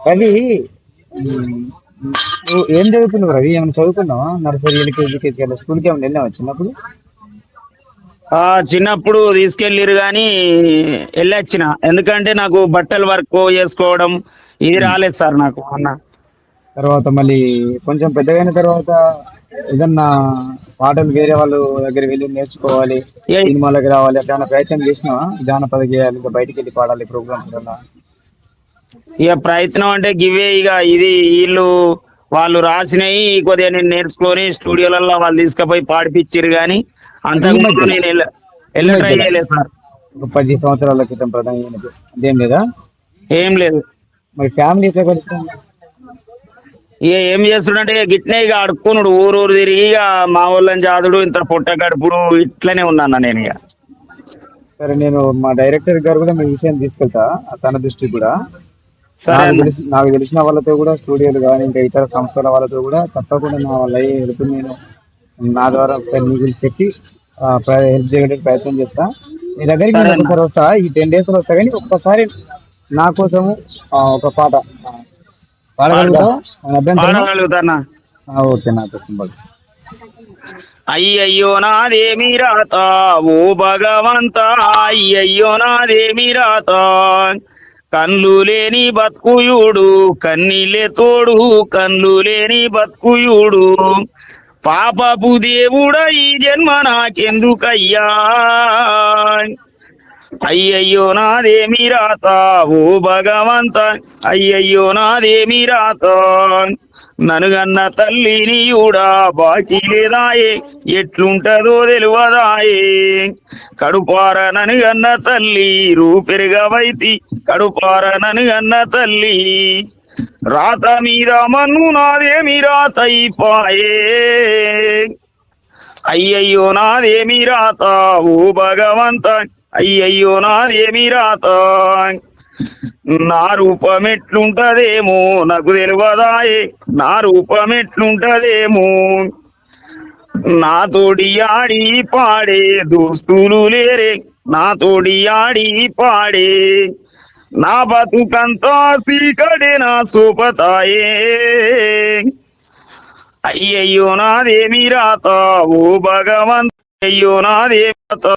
రవి నువ్వు ఏం చదువుతున్నావు రవి? ఏమైనా చదువుకున్నావా నర్సరీ ఎల్కేజీ కేజీ అలా స్కూల్కి ఏమైనా వెళ్ళావా చిన్నప్పుడు? చిన్నప్పుడు తీసుకెళ్ళిరు కానీ వెళ్ళొచ్చిన. ఎందుకంటే నాకు బట్టల వర్క్ చేసుకోవడం ఇది రాలేదు సార్ నాకు అన్న. తర్వాత మళ్ళీ కొంచెం పెద్దగైన తర్వాత ఏదన్నా పాటలు వేరే వాళ్ళ దగ్గర వెళ్ళి నేర్చుకోవాలి సినిమాలకు రావాలి అట్లా ప్రయత్నం చేసినావా? జానపద గేయాలు బయటికి వెళ్ళి పాడాలి ప్రోగ్రామ్స్ ఇక ప్రయత్నం అంటే గివే ఇక ఇది వీళ్ళు వాళ్ళు రాసినవి కొద్దిగా నేను నేర్చుకొని స్టూడియోలలో వాళ్ళు తీసుకుపోయి పాడిపించారు కానీ అంతకుముందు నేను వెళ్ళ ట్రై చేయలేదు సార్. ఒక పది సంవత్సరాల క్రితం ప్రధాన అదేం లేదా? ఏం లేదు. మరి ఫ్యామిలీ ఎట్లా ఇక ఏం చేస్తుండంటే ఇక గిట్నే ఇక అడుక్కునుడు ఊరు ఊరు తిరిగి ఇక మా వాళ్ళని జాదుడు ఇంత పొట్ట గడుపుడు ఇట్లనే ఉన్నాను నేను ఇక. సరే నేను మా డైరెక్టర్ గారు కూడా మీ విషయం తీసుకెళ్తా తన దృష్టికి కూడా. నాకు తెలిసిన వాళ్ళతో కూడా స్టూడియోలు కానీ ఇంకా ఇతర సంస్థల వాళ్ళతో కూడా తప్పకుండా నా వాళ్ళ హెల్ప్ నేను నా ద్వారా ఒకసారి మీ గురించి చెప్పి హెల్ప్ చేయడానికి ప్రయత్నం చేస్తా. మీ దగ్గరికి నేను ఒకసారి వస్తా. ఈ టెన్ డేస్లో వస్తా కానీ ఒక్కసారి నా కోసము ఒక పాట. ఆ, ఓకే నా కోసం పాడు. అయ్యయ్యో నాదేమి రాత ఓ భగవంత. అయ్యయ్యో నాదేమి రాత కన్లు లేని బతుకుయుడు కన్నీలే తోడు కన్లు లేని బతుకుయుడు. పాపపు దేవుడ ఈ జన్మ నాకెందుకయ్యా? అయ్యయ్యో నాదేమి రాత ఓ భగవంత అయ్యయ్యో నాదేమి రాత ననుగన్న తల్లిని కూడా బాకీ లేదాయే ఎట్లుంటదో తెలియదాయే కడుపార ననుగన్న తల్లి రూపెరుగవైతి కడుపార ననుగన్న తల్లి. రాత మీద మన్ను నాదేమి రాతైపాయే అయ్యయ్యో నాదేమి రాత ఓ భగవంత అయ్యయ్యో నాదేమి రాత? నా రూపం ఎట్లుంటదేమో నాకు తెలియదాయే నా రూపం ఎట్లుంటదేమో నా తోడి ఆడి పాడే దోస్తులు లేరే నా తోడి ఆడి పాడే. నా బతుకంతా సీకడే నా సోపతాయే. అయ్యయ్యో నాదేమి రాత? ఓ భగవంత అయ్యో నాదేమి రాత?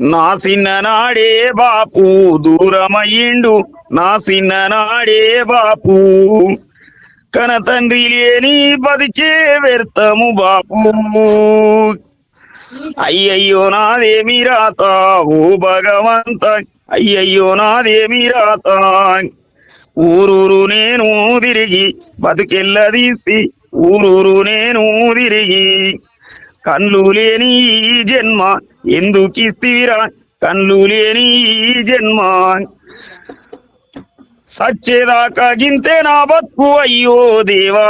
నా చిన్ననాడే బాపు దూరమయ్యిండు. నా చిన్ననాడే బాపు. కన తండ్రి లేని బతికే వ్యర్థము బాపు. అయ్యయ్యో నాదేమి రాత ఓ భగవంత. అయ్యయ్యో నాదేమి రాత ఊరూరు నేను తిరిగి బతుకెళ్ళదీసి ఊరూరు నేను తిరిగి కళ్ళు లేని ఈ జన్మ. ఎందుకు ఇస్తివిరా? కళ్ళు లేని ఈ జన్మ. సచ్చేదాకా గింతే నా బతుకు. అయ్యో దేవా.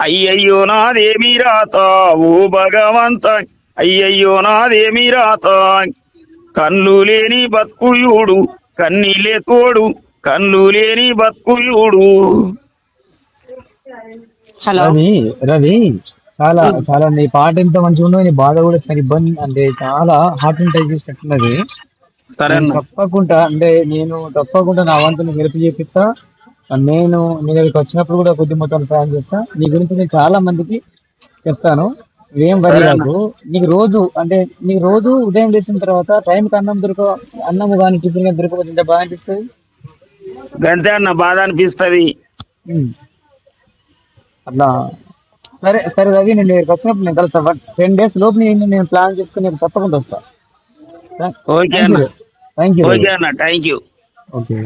అయ్యయ్యో నాదేమి రాత ఓ భగవంత. అయ్యయ్యో నాదేమి రాత కళ్ళు లేని బతుకుయుడు కన్నీలే తోడు. కళ్ళు లేని బతుకుయుడు. హలో. రవి రవి. చాలా చాలా నీ పాట ఎంత మంచిగా ఉందో నీ బాధ కూడా చాలా ఇబ్బంది అంటే చాలా హార్ట్ టచ్ చేసినట్టున్నది. సరే తప్పకుండా అంటే నేను తప్పకుండా నా వంతుని హెల్ప్ చేపిస్తా. నేను నీ దగ్గరికి వచ్చినప్పుడు కూడా కొద్ది మొత్తం సహాయం చేస్తా. నీ గురించి నేను చాలా మందికి చెప్తాను. ఏం. కాదు నీకు రోజు అంటే నీకు రోజు ఉదయం లేచిన తర్వాత టైంకి అన్నం దొరక అన్నం కానీ టిఫిన్ కానీ దొరకకపోతే ఎంత బాగా అనిపిస్తుంది? గంతే అన్న బాధ అనిపిస్తది. అట్లా సరే సరే రవి నేను ఇక్కడికి వచ్చినప్పుడు నేను కలుస్తా. బట్ టెన్ డేస్ లోపు నేను నేను ప్లాన్ చేసుకుని నేను తప్పకుండా వస్తా. ఓకే అన్న. థ్యాంక్ యూ ఓకే అన్న. Thank you okay